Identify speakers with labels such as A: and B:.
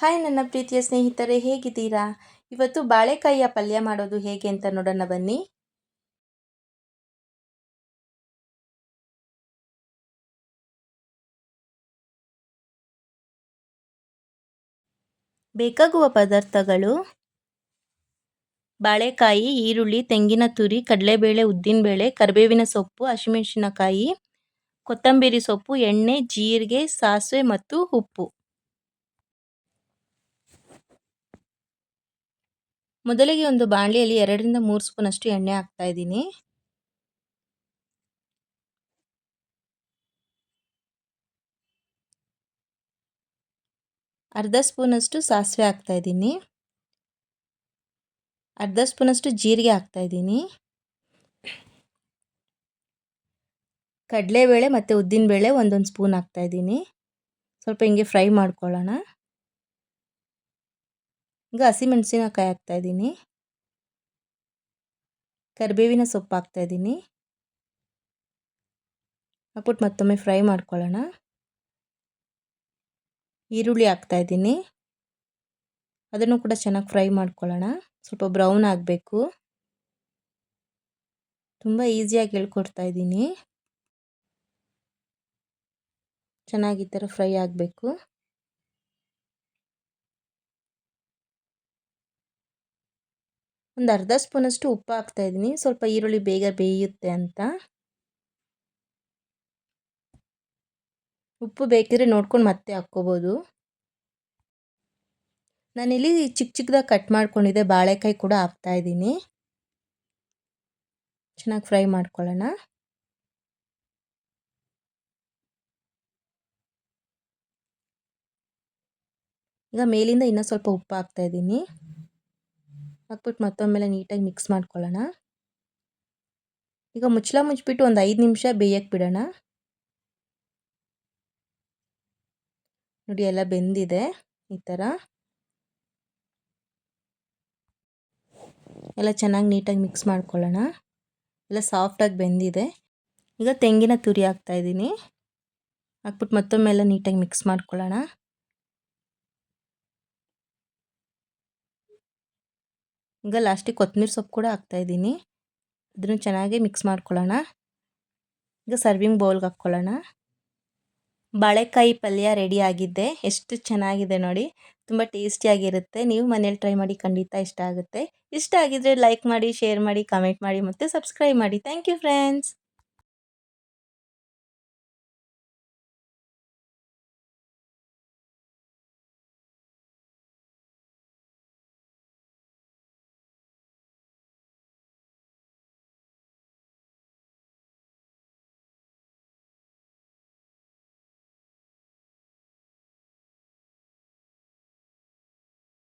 A: Hi ನನ್ನ ಪ್ರೀತಿಯ ಸ್ನೇಹಿತರೆ, ಹೇಗಿದ್ದೀರಾ? ಇವತ್ತು ಬಾಳೆಕಾಯಿಯ ಪಲ್ಯ ಮಾಡೋದು ಹೇಗೆ ಅಂತ ನೋಡೋಣ ಬನ್ನಿ. ಬೇಕಾಗುವ ಪದಾರ್ಥಗಳು. ಬಾಳೆಕಾಯಿ, ಈರುಳ್ಳಿ, ತೆಂಗಿನ ತುರಿ, ಕಡಲೆಬೇಳೆ, ಉದ್ದಿನಬೇಳೆ, ಕರಿಬೇವಿನ ಸೊಪ್ಪು, ಹಸಿಮೆಣಸಿನಕಾಯಿ, ಕೊತ್ತಂಬರಿ ಸೊಪ್ಪು, ಎಣ್ಣೆ, ಜೀರಿಗೆ, ಸಾಸಿವೆ ಮತ್ತು ಉಪ್ಪು. ಮೊದಲಿಗೆ ಒಂದು ಬಾಣಲಿಯಲ್ಲಿ ಎರಡರಿಂದ ಮೂರು ಸ್ಪೂನಷ್ಟು ಎಣ್ಣೆ ಹಾಕ್ತಾ ಇದ್ದೀನಿ. ಅರ್ಧ ಸ್ಪೂನಷ್ಟು ಸಾಸಿವೆ ಹಾಕ್ತಾ ಇದ್ದೀನಿ. ಅರ್ಧ ಸ್ಪೂನಷ್ಟು ಜೀರಿಗೆ ಹಾಕ್ತಾ ಇದ್ದೀನಿ. ಕಡಲೆಬೇಳೆ ಮತ್ತು ಉದ್ದಿನಬೇಳೆ ಒಂದೊಂದು ಸ್ಪೂನ್ ಹಾಕ್ತಾ ಇದ್ದೀನಿ. ಸ್ವಲ್ಪ ಹಿಂಗೆ ಫ್ರೈ ಮಾಡ್ಕೊಳ್ಳೋಣ. ಈಗ ಹಸಿಮೆಣಸಿನಕಾಯಿ ಹಾಕ್ತಾ ಇದ್ದೀನಿ. ಕರಿಬೇವಿನ ಸೊಪ್ಪು ಹಾಕ್ತಾಯಿದ್ದೀನಿ ಹಾಕ್ಬಿಟ್ಟು ಮತ್ತೊಮ್ಮೆ ಫ್ರೈ ಮಾಡ್ಕೊಳ್ಳೋಣ. ಈರುಳ್ಳಿ ಹಾಕ್ತಾಯಿದ್ದೀನಿ ಅದನ್ನು ಕೂಡ ಚೆನ್ನಾಗಿ ಫ್ರೈ ಮಾಡ್ಕೊಳ್ಳೋಣ. ಸ್ವಲ್ಪ ಬ್ರೌನ್ ಆಗಬೇಕು. ತುಂಬ ಈಸಿಯಾಗಿ ಹೇಳ್ಕೊಡ್ತಾ ಇದ್ದೀನಿ. ಚೆನ್ನಾಗಿ ಈ ಥರ ಫ್ರೈ ಆಗಬೇಕು. ಒಂದು ಅರ್ಧ ಸ್ಪೂನಷ್ಟು ಉಪ್ಪು ಹಾಕ್ತಾ ಇದ್ದೀನಿ. ಸ್ವಲ್ಪ ಈರುಳ್ಳಿ ಬೇಗ ಬೇಯುತ್ತೆ ಅಂತ. ಉಪ್ಪು ಬೇಕಿದ್ರೆ ನೋಡ್ಕೊಂಡು ಮತ್ತೆ ಹಾಕ್ಕೋಬೋದು. ನಾನಿಲ್ಲಿ ಚಿಕ್ಕ ಚಿಕ್ಕದಾಗಿ ಕಟ್ ಮಾಡ್ಕೊಂಡಿದ್ದೆ. ಬಾಳೆಕಾಯಿ ಕೂಡ ಹಾಕ್ತಾ ಇದ್ದೀನಿ. ಚೆನ್ನಾಗಿ ಫ್ರೈ ಮಾಡ್ಕೊಳ್ಳೋಣ. ಈಗ ಮೇಲಿಂದ ಇನ್ನೂ ಸ್ವಲ್ಪ ಉಪ್ಪು ಹಾಕ್ತಾ ಇದ್ದೀನಿ. ಹಾಕ್ಬಿಟ್ಟು ಮತ್ತೊಮ್ಮೆಲೆ ನೀಟಾಗಿ ಮಿಕ್ಸ್ ಮಾಡ್ಕೊಳ್ಳೋಣ. ಈಗ ಮುಚ್ಚಳ ಮುಚ್ಚಿಬಿಟ್ಟು ಒಂದು ಐದು ನಿಮಿಷ ಬೇಯಕ್ಕೆ ಬಿಡೋಣ. ನೋಡಿ ಎಲ್ಲ ಬೆಂದಿದೆ ಈ ಥರ ಎಲ್ಲ ಚೆನ್ನಾಗಿ ನೀಟಾಗಿ ಮಿಕ್ಸ್ ಮಾಡ್ಕೊಳ್ಳೋಣ. ಎಲ್ಲ ಸಾಫ್ಟಾಗಿ ಬೆಂದಿದೆ. ಈಗ ತೆಂಗಿನ ತುರಿ ಹಾಕ್ತಾಯಿದ್ದೀನಿ ಹಾಕ್ಬಿಟ್ಟು ಮತ್ತೊಮ್ಮೆ ಎಲ್ಲ ನೀಟಾಗಿ ಮಿಕ್ಸ್ ಮಾಡ್ಕೊಳ್ಳೋಣ. ಈಗ ಲಾಸ್ಟಿಗೆ ಕೊತ್ತಂಬರಿ ಸೊಪ್ಪು ಕೂಡ ಹಾಕ್ತಾಯಿದ್ದೀನಿ ಇದನ್ನು ಚೆನ್ನಾಗಿ ಮಿಕ್ಸ್ ಮಾಡ್ಕೊಳ್ಳೋಣ. ಈಗ ಸರ್ವಿಂಗ್ ಬೌಲ್ಗೆ ಹಾಕ್ಕೊಳ್ಳೋಣ. ಬಾಳೆಕಾಯಿ ಪಲ್ಯ ರೆಡಿ ಆಗಿದ್ದೆ. ಎಷ್ಟು ಚೆನ್ನಾಗಿದೆ ನೋಡಿ. ತುಂಬ ಟೇಸ್ಟಿಯಾಗಿರುತ್ತೆ ನೀವು ಮನೇಲಿ ಟ್ರೈ ಮಾಡಿ ಖಂಡಿತ ಇಷ್ಟ ಆಗುತ್ತೆ. ಇಷ್ಟ ಆಗಿದ್ರೆ ಲೈಕ್ ಮಾಡಿ ಶೇರ್ ಮಾಡಿ ಕಮೆಂಟ್ ಮಾಡಿ ಮತ್ತು ಸಬ್ಸ್ಕ್ರೈಬ್ ಮಾಡಿ. Thank you friends